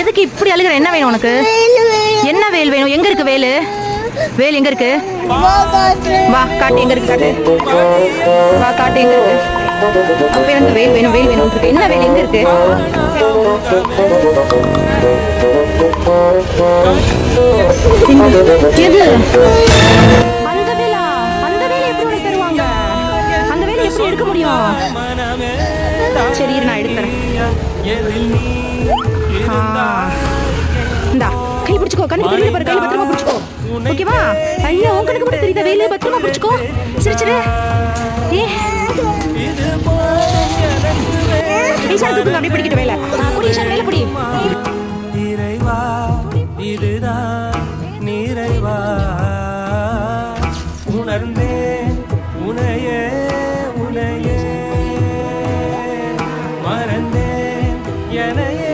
எதுக்கு இப்படி அழுகிற? என்ன வேணும் உனக்கு? என்ன வேல் வேணும்? எங்க இருக்கு வேலு? வேல் எங்க இருக்கு? வா காட்டு எங்க இருக்கு காட்டு. வா காட்டு எங்க இருக்கு. அப்ப எனக்கு வேல் வேணும் வேல் வேணும் இருக்கு. என்ன வேல்? எங்க இருக்கு? எது? அந்த வேலா? அந்த வேலை எப்படி தருவாங்க? அந்த வேலை எப்படி எடுக்க முடியும்? சரி நான் எடுத்துறேன். கண்ணு தெரியல பாரு பத்திரமா பிடிச்சுக்கோ. சிரிச்சிரு வேலை. புடி ஈஷா வேலை புடி. இறைவா நிறைவா. உணர்ந்தேன் உனையே உனையே. மறந்தேன் என